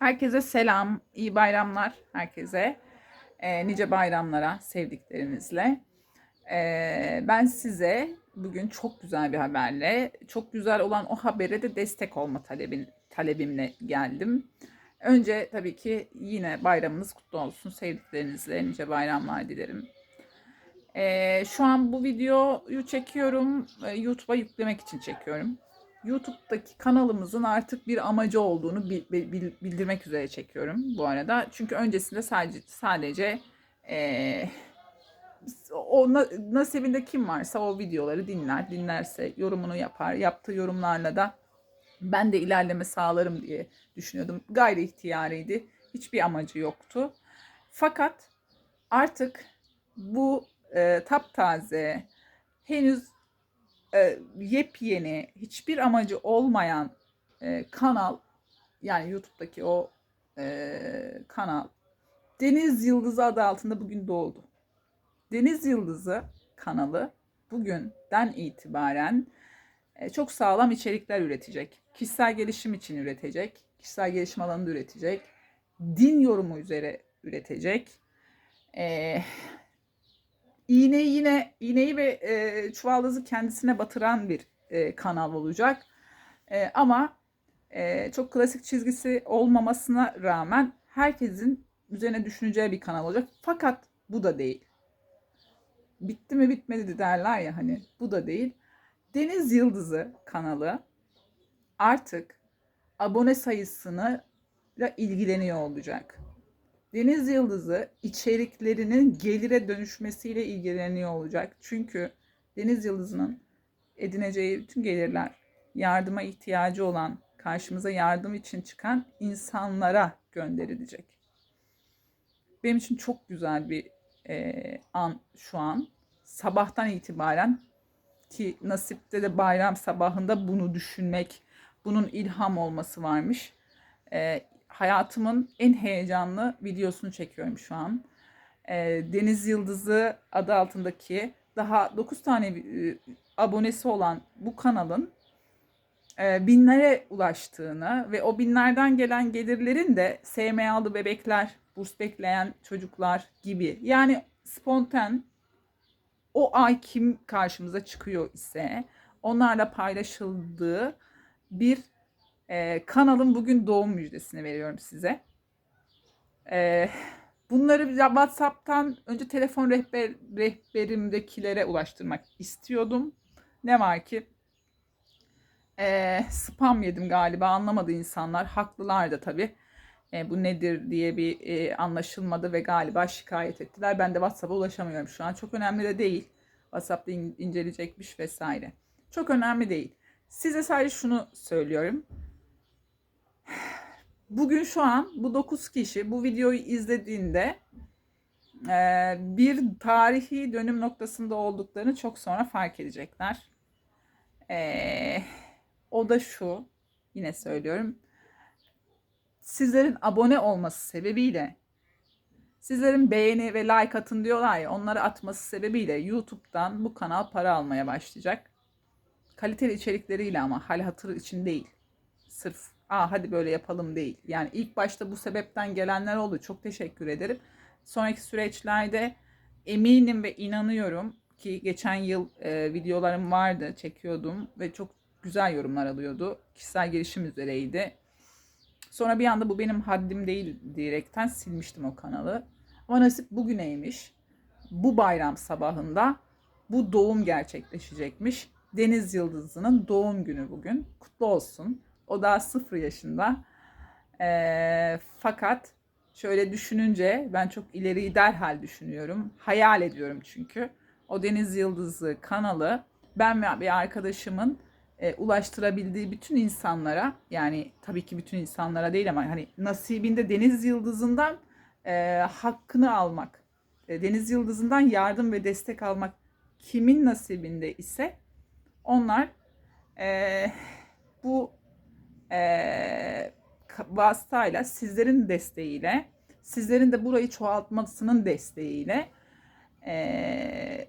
Herkese selam, iyi bayramlar herkese. Ee, nice bayramlara sevdiklerinizle. Ee, ben size bugün çok güzel bir haberle, çok güzel olan o habere de destek olma talebin, talebimle geldim. Önce tabii ki yine bayramınız kutlu olsun. Sevdiklerinizle nice bayramlar dilerim. Ee, şu an bu videoyu çekiyorum. Ee, YouTube'a yüklemek için çekiyorum. YouTube'daki kanalımızın artık bir amacı olduğunu bil- bil- bildirmek üzere çekiyorum bu arada. Çünkü öncesinde sadece sadece eee, o na- nasibinde kim varsa o videoları dinler, dinlerse yorumunu yapar. Yaptığı yorumlarla da ben de ilerleme sağlarım diye düşünüyordum. Gayri ihtiyariydi. Hiçbir amacı yoktu. Fakat artık bu e, taptaze henüz e, yepyeni, hiçbir amacı olmayan e, kanal yani YouTube'daki o e, kanal Deniz Yıldızı adı altında bugün doğdu. Deniz Yıldızı kanalı bugünden itibaren e, çok sağlam içerikler üretecek. Kişisel gelişim için üretecek. Kişisel gelişim alanında üretecek. Din yorumu üzere üretecek. E, iğneyi yine iğneyi ve e, çuvaldızı kendisine batıran bir e, kanal olacak. E, ama e, çok klasik çizgisi olmamasına rağmen herkesin üzerine düşüneceği bir kanal olacak. Fakat bu da değil. Bitti mi bitmedi derler ya hani bu da değil. Deniz Yıldızı kanalı artık abone sayısını ile ilgileniyor olacak. Deniz Yıldızı içeriklerinin gelire dönüşmesiyle ilgileniyor olacak. Çünkü Deniz Yıldızı'nın edineceği bütün gelirler yardıma ihtiyacı olan, karşımıza yardım için çıkan insanlara gönderilecek. Benim için çok güzel bir e, an şu an. Sabahtan itibaren ki nasipte de bayram sabahında bunu düşünmek, bunun ilham olması varmış. E, hayatımın en heyecanlı videosunu çekiyorum şu an. E, Deniz Yıldızı adı altındaki daha 9 tane e, abonesi olan bu kanalın e, binlere ulaştığını ve o binlerden gelen gelirlerin de SMA'lı bebekler, burs bekleyen çocuklar gibi yani spontan o ay kim karşımıza çıkıyor ise onlarla paylaşıldığı bir e, kanalın bugün doğum müjdesini veriyorum size. E, bunları WhatsApp'tan önce telefon rehber, rehberimdekilere ulaştırmak istiyordum. Ne var ki e, spam yedim galiba anlamadı insanlar. Haklılar da tabii. E, bu nedir diye bir e, anlaşılmadı ve galiba şikayet ettiler. Ben de WhatsApp'a ulaşamıyorum şu an. Çok önemli de değil. WhatsApp'ta in, inceleyecekmiş vesaire. Çok önemli değil. Size sadece şunu söylüyorum. Bugün şu an bu 9 kişi bu videoyu izlediğinde e, bir tarihi dönüm noktasında olduklarını çok sonra fark edecekler. E, o da şu, yine söylüyorum. Sizlerin abone olması sebebiyle, sizlerin beğeni ve like atın diyorlar ya, onları atması sebebiyle YouTube'dan bu kanal para almaya başlayacak. Kaliteli içerikleriyle ama hal hatır için değil. Sırf Aa, hadi böyle yapalım değil. Yani ilk başta bu sebepten gelenler oldu. Çok teşekkür ederim. Sonraki süreçlerde eminim ve inanıyorum ki geçen yıl e, videolarım vardı, çekiyordum ve çok güzel yorumlar alıyordu. Kişisel gelişim üzereydi. Sonra bir anda bu benim haddim değil diyerekten silmiştim o kanalı. Ama nasip bugüneymiş. Bu bayram sabahında bu doğum gerçekleşecekmiş. Deniz Yıldızı'nın doğum günü bugün. Kutlu olsun. O daha sıfır yaşında. Ee, fakat şöyle düşününce ben çok ileriyi derhal düşünüyorum. Hayal ediyorum çünkü. O Deniz Yıldızı kanalı ben ve bir arkadaşımın e, ulaştırabildiği bütün insanlara yani tabii ki bütün insanlara değil ama hani nasibinde Deniz Yıldızı'ndan e, hakkını almak, e, Deniz Yıldızı'ndan yardım ve destek almak kimin nasibinde ise onlar e, bu e, vasıtayla sizlerin desteğiyle sizlerin de burayı çoğaltmasının desteğiyle e,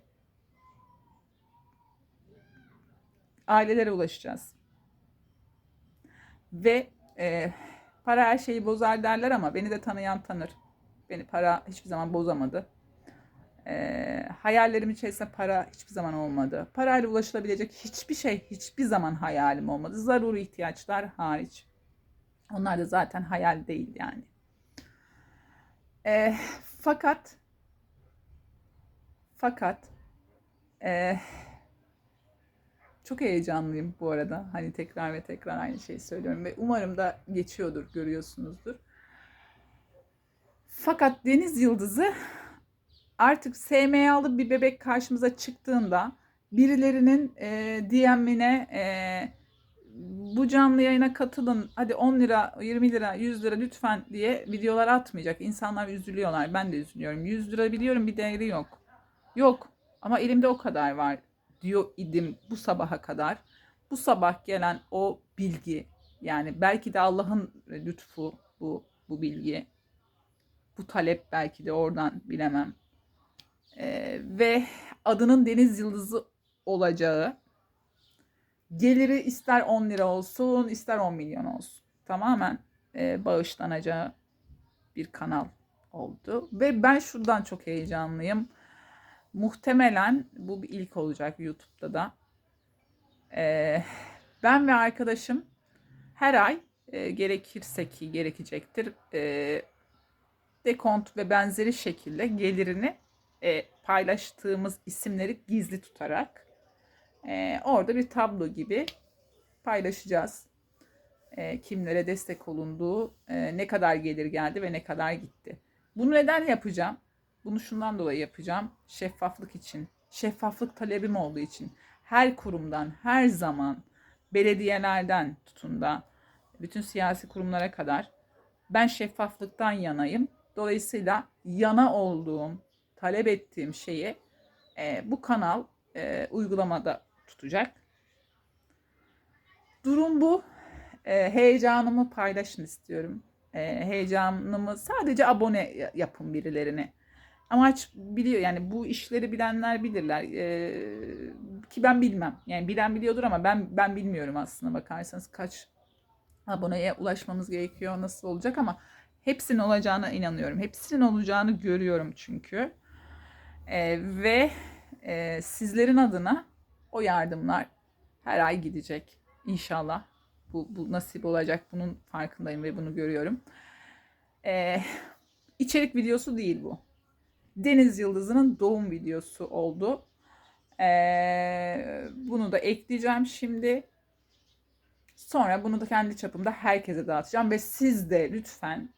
ailelere ulaşacağız. Ve e, Para her şeyi bozar derler ama beni de tanıyan tanır. Beni para hiçbir zaman bozamadı. Ee, hayallerim içerisinde para hiçbir zaman olmadı. Parayla ulaşılabilecek hiçbir şey hiçbir zaman hayalim olmadı. Zaruri ihtiyaçlar hariç. Onlar da zaten hayal değil yani. Ee, fakat fakat ee, çok heyecanlıyım bu arada. Hani tekrar ve tekrar aynı şeyi söylüyorum ve umarım da geçiyordur, görüyorsunuzdur. Fakat Deniz Yıldızı artık SMA'lı bir bebek karşımıza çıktığında birilerinin e, DM'ine e, bu canlı yayına katılın hadi 10 lira 20 lira 100 lira lütfen diye videolar atmayacak. İnsanlar üzülüyorlar. Ben de üzülüyorum. 100 lira biliyorum bir değeri yok. Yok ama elimde o kadar var diyor idim bu sabaha kadar. Bu sabah gelen o bilgi yani belki de Allah'ın lütfu bu bu bilgi. Bu talep belki de oradan bilemem. Ee, ve adının Deniz Yıldızı olacağı geliri ister 10 lira olsun ister 10 milyon olsun. Tamamen e, bağışlanacağı bir kanal oldu. Ve ben şuradan çok heyecanlıyım. Muhtemelen bu bir ilk olacak YouTube'da da. Ee, ben ve arkadaşım her ay e, gerekirse ki gerekecektir e, dekont ve benzeri şekilde gelirini e, paylaştığımız isimleri gizli tutarak e, orada bir tablo gibi paylaşacağız. E, kimlere destek olunduğu, e, ne kadar gelir geldi ve ne kadar gitti. Bunu neden yapacağım? Bunu şundan dolayı yapacağım. Şeffaflık için. Şeffaflık talebim olduğu için. Her kurumdan, her zaman belediyelerden tutun da bütün siyasi kurumlara kadar ben şeffaflıktan yanayım. Dolayısıyla yana olduğum, talep ettiğim şeyi e, bu kanal e, uygulamada tutacak. Durum bu. E, heyecanımı paylaşın istiyorum. E, heyecanımı sadece abone yapın birilerine. Amaç biliyor yani bu işleri bilenler bilirler ee, ki ben bilmem yani bilen biliyordur ama ben ben bilmiyorum aslında bakarsanız kaç aboneye ulaşmamız gerekiyor nasıl olacak ama hepsinin olacağına inanıyorum hepsinin olacağını görüyorum çünkü ee, ve e, sizlerin adına o yardımlar her ay gidecek inşallah bu, bu nasip olacak bunun farkındayım ve bunu görüyorum ee, içerik videosu değil bu Deniz Yıldızı'nın doğum videosu oldu. Ee, bunu da ekleyeceğim şimdi. Sonra bunu da kendi çapımda herkese dağıtacağım ve siz de lütfen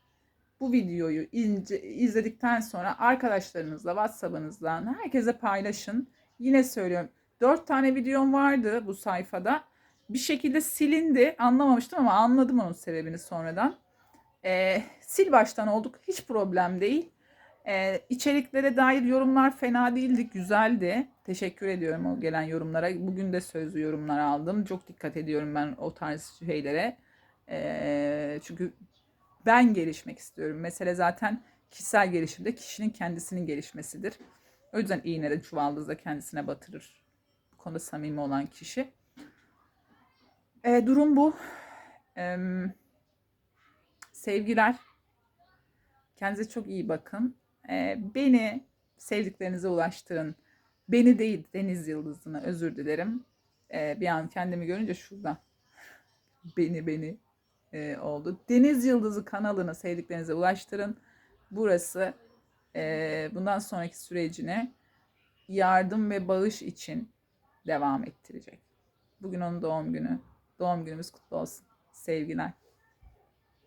bu videoyu ince, izledikten sonra arkadaşlarınızla WhatsApp'ınızdan herkese paylaşın. Yine söylüyorum 4 tane videom vardı bu sayfada. Bir şekilde silindi. Anlamamıştım ama anladım onun sebebini sonradan. Ee, sil baştan olduk. Hiç problem değil. Ee, içeriklere dair yorumlar fena değildi, güzeldi. Teşekkür ediyorum o gelen yorumlara. Bugün de sözlü yorumlar aldım. Çok dikkat ediyorum ben o tarz şeylere. Ee, çünkü ben gelişmek istiyorum. Mesele zaten kişisel gelişimde kişinin kendisinin gelişmesidir. O yüzden iğnede çuvaldızda kendisine batırır. Bu konuda samimi olan kişi. Ee, durum bu. Ee, sevgiler. Kendinize çok iyi bakın. E, beni sevdiklerinize ulaştırın. Beni değil Deniz Yıldızı'na özür dilerim. E, bir an kendimi görünce şurada beni beni e, oldu. Deniz Yıldızı kanalını sevdiklerinize ulaştırın. Burası e, bundan sonraki sürecine yardım ve bağış için devam ettirecek. Bugün onun doğum günü. Doğum günümüz kutlu olsun. Sevgiler.